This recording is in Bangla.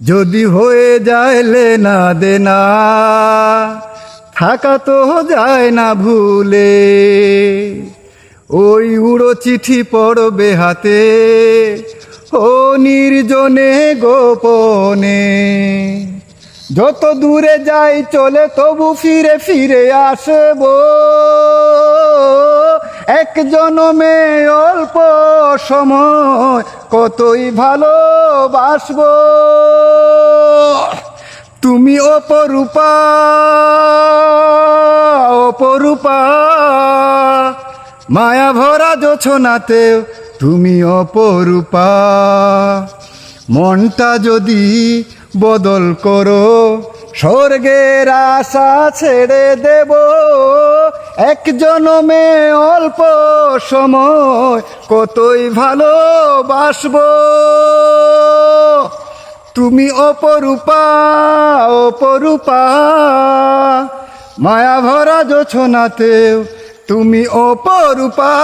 যদি হয়ে যায় না দেনা, থাকা তো যায় না ভুলে। ওই উড়ো চিঠি পড়বে হাতে, ও নির্জনে গোপনে। যত দূরে যাই চলে তবু ফিরে ফিরে আসব। এক জনমে অল্প সময় কতই ভালোবাসব। তুমি অপরূপা অপরূপা। মায়া ভরা জোছনাতে তুমি অপরূপা। মনটা যদি বদল করো, স্বর্গের আশা ছেড়ে দেব। এক জনমে অল্প সময় কতই ভালোবাসব। তুমি অপরূপা অপরূপা। মায়া ভরা জোছনাতেও তুমি অপরূপা।